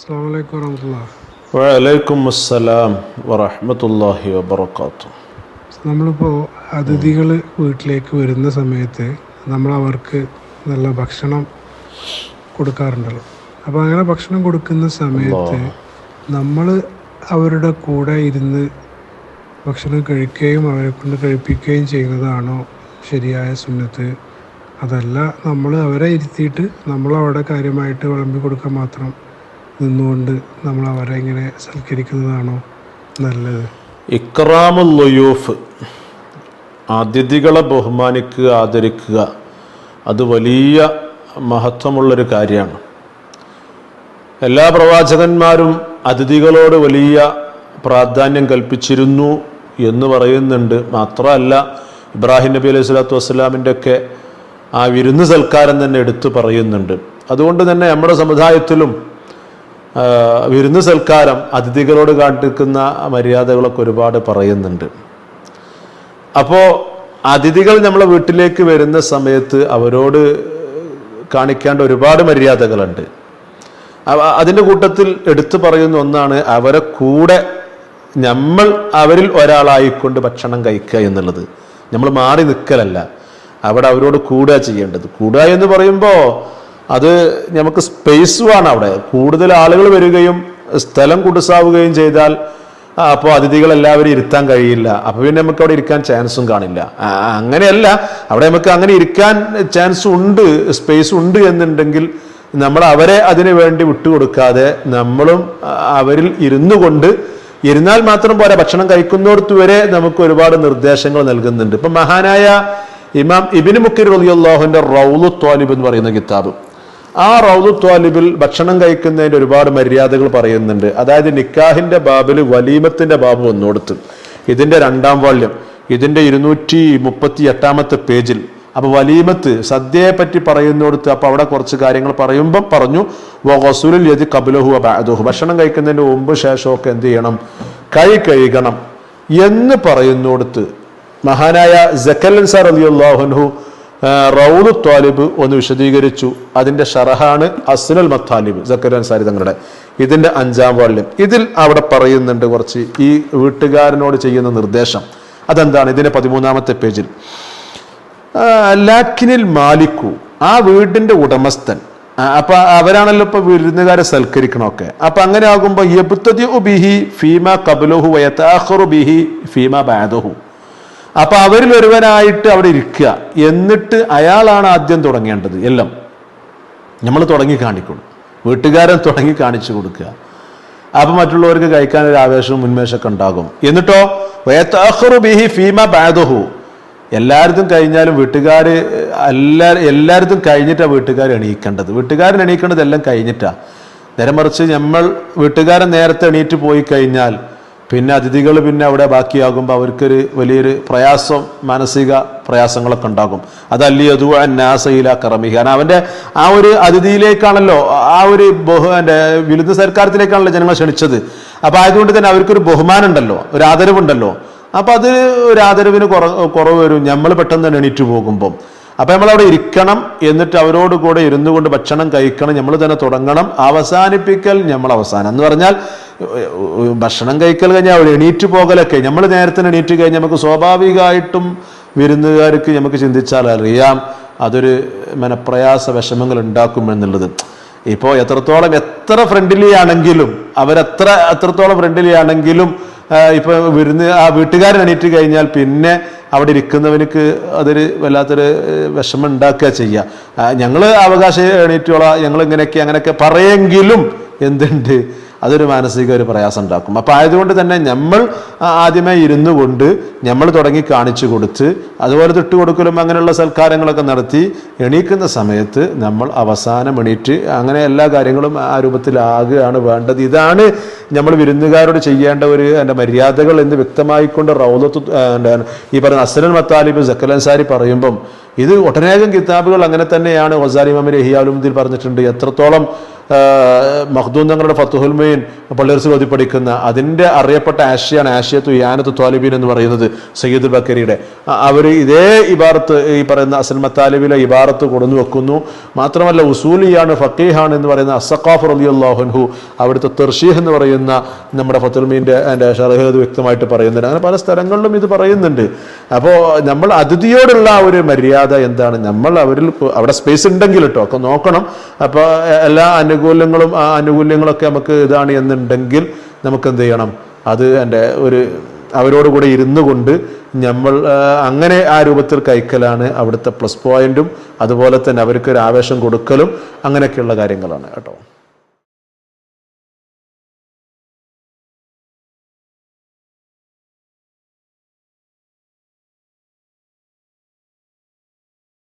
അസ്സാം വലൈക്കും വറഹമുല്ല വലൈക്കും അസ്സലാം വറഹമത്തല്ലാഹി വബർക്കാത്തു നമ്മളിപ്പോൾ അതിഥികൾ വീട്ടിലേക്ക് വരുന്ന സമയത്ത് നമ്മൾ അവർക്ക് നല്ല ഭക്ഷണം കൊടുക്കാറുണ്ടല്ലോ. അപ്പോൾ അങ്ങനെ ഭക്ഷണം കൊടുക്കുന്ന സമയത്ത് നമ്മൾ അവരുടെ കൂടെ ഇരുന്ന് ഭക്ഷണം കഴിക്കുകയും അവരെ കൊണ്ട് കഴിപ്പിക്കുകയും ചെയ്യുന്നതാണോ ശരിയായ സുന്നത്ത്? അതല്ല നമ്മൾ അവരെ ഇരുത്തിയിട്ട് നമ്മളവിടെ കാര്യമായിട്ട് വിളമ്പി കൊടുക്കാൻ മാത്രം നിന്നുകൊണ്ട് നമ്മൾ അവരെ ഇങ്ങനെ സൽക്കരിക്കുന്നതാണോ നല്ലത്? ഇക്റാമുല്ലയൂഫ് അതിഥികളെ ബഹുമാനിക്കുക ആദരിക്കുക അത് വലിയ മഹത്വമുള്ളൊരു കാര്യമാണ്. എല്ലാ പ്രവാചകന്മാരും അതിഥികളോട് വലിയ പ്രാധാന്യം കൽപ്പിച്ചിരുന്നു എന്ന് പറയുന്നുണ്ട്. മാത്രമല്ല ഇബ്രാഹിം നബി അലൈഹി സ്വലാത്തു വസ്സലാമിന്റെ ഒക്കെ ആ വിരുന്ന് സൽക്കാരം തന്നെ എടുത്തു പറയുന്നുണ്ട്. അതുകൊണ്ട് തന്നെ നമ്മുടെ സമുദായത്തിലും വിരുന്ന് സൽക്കാരം അതിഥികളോട് കാട്ടിക്കുന്ന മര്യാദകളൊക്കെ ഒരുപാട് പറയുന്നുണ്ട്. അപ്പോൾ അതിഥികൾ നമ്മളെ വീട്ടിലേക്ക് വരുന്ന സമയത്ത് അവരോട് കാണിക്കേണ്ട ഒരുപാട് മര്യാദകളുണ്ട്. അതിന്റെ കൂട്ടത്തിൽ എടുത്തു പറയുന്ന ഒന്നാണ് അവരെ കൂടെ നമ്മൾ അവരിൽ ഒരാളായിക്കൊണ്ട് ഭക്ഷണം കഴിക്കുക എന്നുള്ളത്. നമ്മൾ മാറി നിൽക്കലല്ല അവിടെ അവരോട് കൂടുക ചെയ്യേണ്ടത്. കൂടുക എന്ന് പറയുമ്പോൾ അത് നമുക്ക് സ്പേസുമാണ് അവിടെ. കൂടുതൽ ആളുകൾ വരികയും സ്ഥലം കുടുസാവുകയും ചെയ്താൽ അപ്പോൾ അതിഥികൾ എല്ലാവരും ഇരുത്താൻ കഴിയില്ല. അപ്പോൾ പിന്നെ നമുക്ക് അവിടെ ഇരിക്കാൻ ചാൻസും കാണില്ല. അങ്ങനെയല്ല. അവിടെ നമുക്ക് അങ്ങനെ ഇരിക്കാൻ ചാൻസ് ഉണ്ട് സ്പേസ് ഉണ്ട് എന്നുണ്ടെങ്കിൽ നമ്മൾ അവരെ അതിനു വേണ്ടി വിട്ടുകൊടുക്കാതെ നമ്മളും അവരിൽ ഇരുന്നു കൊണ്ട് ഇരുന്നാൽ മാത്രം പോരാ. ഭക്ഷണം കഴിക്കുന്നിടത്ത് വരെ നമുക്ക് ഒരുപാട് നിർദ്ദേശങ്ങൾ നൽകുന്നുണ്ട്. ഇപ്പം മഹാനായ ഇമാം ഇബിന് മുക്കിർ റലിയുള്ളാഹുവിന്റെ റൗലു ത്വാലിബ് എന്ന് പറയുന്ന കിതാബ്. ആ റൗദു ത്വാലിബിൽ ഭക്ഷണം കഴിക്കുന്നതിന്റെ ഒരുപാട് മര്യാദകൾ പറയുന്നുണ്ട്. അതായത് നിക്കാഹിന്റെ ബാബിൽ വലീമത്തിന്റെ ബാബ് വന്നുകൊടുത്ത് ഇതിന്റെ രണ്ടാം വാല്യം ഇതിന്റെ ഇരുന്നൂറ്റി മുപ്പത്തി എട്ടാമത്തെ പേജിൽ. അപ്പൊ വലീമത്ത് സദ്യയെ പറ്റി പറയുന്നിടത്ത് അപ്പൊ അവിടെ കുറച്ച് കാര്യങ്ങൾ പറയുമ്പം പറഞ്ഞു വസുലിൽ യതി കബുലഹു അബാദുഹു ഭക്ഷണം കഴിക്കുന്നതിന്റെ മുമ്പ് ശേഷമൊക്കെ എന്ത് ചെയ്യണം? കൈ കഴുകണം എന്ന് പറയുന്നിടത്ത് മഹാനായ ജക്കൽ സാർ അലിയുല്ലാഹുൻഹു റൗലു ത്വാലിബ് ഒന്ന് വിശദീകരിച്ചു. അതിന്റെ ഷറഹാണ് അസ്നുൽ മത്താലിബ് സക്കർ അൻസാരി തങ്ങളുടെ. ഇതിന്റെ അഞ്ചാം വാള്യം. ഇതിൽ അവിടെ പറയുന്നുണ്ട് കുറച്ച് ഈ വീട്ടുകാരനോട് ചെയ്യുന്ന നിർദ്ദേശം. അതെന്താണ്? ഇതിന്റെ പതിമൂന്നാമത്തെ പേജിൽ. ലാക്കിനിൽ മാലിക്കു ആ വീടിന്റെ ഉടമസ്ഥൻ. അപ്പൊ അവരാണല്ലോ ഇപ്പൊ വിരുന്നുകാരെ സൽക്കരിക്കണമൊക്കെ. അപ്പൊ അങ്ങനെ ആകുമ്പോ യബ്തദി ബിഹി ഫീമ കബലുഹു ബിഹി ഫീമ ബാദഹു. അപ്പൊ അവരിൽ ഒരുവനായിട്ട് അവിടെ ഇരിക്കുക. എന്നിട്ട് അയാളാണ് ആദ്യം തുടങ്ങേണ്ടത്. എല്ലാം. നമ്മൾ തുടങ്ങി കാണിക്കണം. വീട്ടുകാരൻ തുടങ്ങി കാണിച്ചു കൊടുക്കുക. അപ്പൊ മറ്റുള്ളവർക്ക് കഴിക്കാൻ ഒരു ആവേശവും ഉന്മേഷമൊക്കെ ഉണ്ടാകും. എന്നിട്ടോ? ബിഹി ഫീമ ബാദഹു. എല്ലായിടത്തും കഴിഞ്ഞാലും വീട്ടുകാർ എല്ലാ എല്ലായിടത്തും കഴിഞ്ഞിട്ടാണ് വീട്ടുകാർ എണീക്കേണ്ടത്. വീട്ടുകാരൻ എണീക്കേണ്ടത് എല്ലാം കഴിഞ്ഞിട്ടാ. നേരെ മറിച്ച് നമ്മൾ വീട്ടുകാരൻ നേരത്തെ എണീറ്റ് പോയി കഴിഞ്ഞാൽ പിന്നെ അതിഥികൾ പിന്നെ അവിടെ ബാക്കിയാകുമ്പോൾ അവർക്കൊരു വലിയൊരു പ്രയാസം മാനസിക പ്രയാസങ്ങളൊക്കെ ഉണ്ടാകും. അതല്ലി അതു നാസയില കറമിഹ. കാരണം അവന്റെ ആ ഒരു അതിഥിയിലേക്കാണല്ലോ ആ ഒരു ബഹു എന്റെ വിരുദ്ധ സർക്കാരത്തിലേക്കാണല്ലോ ജനങ്ങൾ ക്ഷണിച്ചത്. അപ്പോൾ ആയതുകൊണ്ട് തന്നെ അവർക്കൊരു ബഹുമാനം ഉണ്ടല്ലോ ഒരു ആദരവുണ്ടല്ലോ. അപ്പോൾ അത് ഒരു ആദരവിന് കുറ കുറവ് വരും. നമ്മൾ പെട്ടെന്ന് തന്നെ എണീറ്റ് പോകുമ്പം. അപ്പം നമ്മളവിടെ ഇരിക്കണം എന്നിട്ട് അവരോട് കൂടെ ഇരുന്നു കൊണ്ട് ഭക്ഷണം കഴിക്കണം നമ്മൾ തന്നെ തുടങ്ങണം. അവസാനിപ്പിക്കൽ നമ്മൾ അവസാനം എന്ന് പറഞ്ഞാൽ ഭക്ഷണം കഴിക്കൽ കഴിഞ്ഞാൽ അവിടെ എണീറ്റ് പോകലൊക്കെ. നമ്മൾ നേരത്തെ എണീറ്റ് കഴിഞ്ഞാൽ നമുക്ക് സ്വാഭാവികമായിട്ടും വിരുന്നുകാർക്ക് നമുക്ക് ചിന്തിച്ചാൽ അറിയാം അതൊരു മനപ്രയാസ വിഷമങ്ങൾ ഉണ്ടാക്കുമെന്നുള്ളത് ഇപ്പോൾ എത്രത്തോളം എത്ര ഫ്രണ്ട്ലി ആണെങ്കിലും അവരെത്ര എത്രത്തോളം ഫ്രണ്ട്ലി ആണെങ്കിലും ഇപ്പോൾ ഇപ്പൊ വിരുന്ന് ആ വീട്ടുകാരൻ എണീറ്റ് കഴിഞ്ഞാൽ പിന്നെ അവിടെ ഇരിക്കുന്നവനക്ക് അതൊരു വല്ലാത്തൊരു വിഷമം ഉണ്ടാക്കുക ചെയ്യുക ഞങ്ങൾ അവകാശം എണീറ്റോളാം ഞങ്ങൾ ഇങ്ങനെയൊക്കെ അങ്ങനെയൊക്കെ പറയെങ്കിലും എന്തുണ്ട്? അതൊരു മാനസിക ഒരു പ്രയാസം ഉണ്ടാക്കും അപ്പം ആയതുകൊണ്ട് തന്നെ നമ്മൾ ആദ്യമേ ഇരുന്നു കൊണ്ട് നമ്മൾ തുടങ്ങി കാണിച്ചു കൊടുത്ത് അതുപോലെ തൊട്ട് കൊടുക്കലും അങ്ങനെയുള്ള സൽക്കാരങ്ങളൊക്കെ നടത്തി എണീക്കുന്ന സമയത്ത് നമ്മൾ അവസാനം എണീറ്റ് അങ്ങനെ എല്ലാ കാര്യങ്ങളും ആ രൂപത്തിലാകുകയാണ് വേണ്ടത്. ഇതാണ് നമ്മൾ വിരുന്നുകാരോട് ചെയ്യേണ്ട ഒരു എന്റെ മര്യാദകൾ എന്ന് വ്യക്തമായിക്കൊണ്ട് റൗലത്ത് ഈ പറഞ്ഞ അസലൻ മത്താലിബ് സക്കലൻസാരി പറയുമ്പം ഇത് ഒട്ടനേകം കിതാബുകൾ അങ്ങനെ തന്നെയാണ്. ഒസാരി മമ രഹിയാലുമതിൽ പറഞ്ഞിട്ടുണ്ട് എത്രത്തോളം മഖ്ദൂം തങ്ങളുടെ ഫത്തുഹുൽമീൻ പള്ളിയർസ് ഓതി പഠിക്കുന്ന അതിന്റെ അറിയപ്പെട്ട ആശയാണ് ആശയത്തു യാനത്ത് ത്വാലിബീൻ എന്ന് പറയുന്നത് സയ്യിദുൽ ബക്കരിയുടെ അവർ ഇതേ ഇബാറത്ത് ഈ പറയുന്ന അസൽ മത്താലിബിലെ ഇബാറത്ത് കൊടുന്നു വെക്കുന്നു. മാത്രമല്ല ഉസൂലിയാണ് ഫക്കീഹാണ് എന്ന് പറയുന്ന അസഖാഫ് അലി അള്ളാഹുൻഹു അവിടുത്തെ തെർഷീഹ് എന്ന് പറയുന്ന നമ്മുടെ ഫത്തുൽമീന്റെ എന്റെ ഷർഹ് അത് വ്യക്തമായിട്ട് പറയുന്നുണ്ട്. അങ്ങനെ പല സ്ഥലങ്ങളിലും ഇത് പറയുന്നുണ്ട്. അപ്പോൾ നമ്മൾ അതിഥിയോടുള്ള ഒരു മര്യാദ എന്താണ്? നമ്മൾ അവരിൽ അവിടെ സ്പേസ് ഉണ്ടെങ്കിൽ കേട്ടോ ഒക്കെ നോക്കണം. അപ്പോൾ എല്ലാ അനുകൂല്യങ്ങളും ആ ആനുകൂല്യങ്ങളൊക്കെ നമുക്ക് ഇതാണ് എന്നുണ്ടെങ്കിൽ നമുക്ക് എന്ത് ചെയ്യണം? അത് എന്റെ ഒരു അവരോട് കൂടെ ഇരുന്നു കൊണ്ട് നമ്മൾ അങ്ങനെ ആ രൂപത്തിൽ കൈക്കലാണ് അവിടുത്തെ പ്ലസ് പോയിന്റും അതുപോലെ തന്നെ അവർക്ക് ഒരു ആവേശം കൊടുക്കലും അങ്ങനെയൊക്കെയുള്ള കാര്യങ്ങളാണ് കേട്ടോ.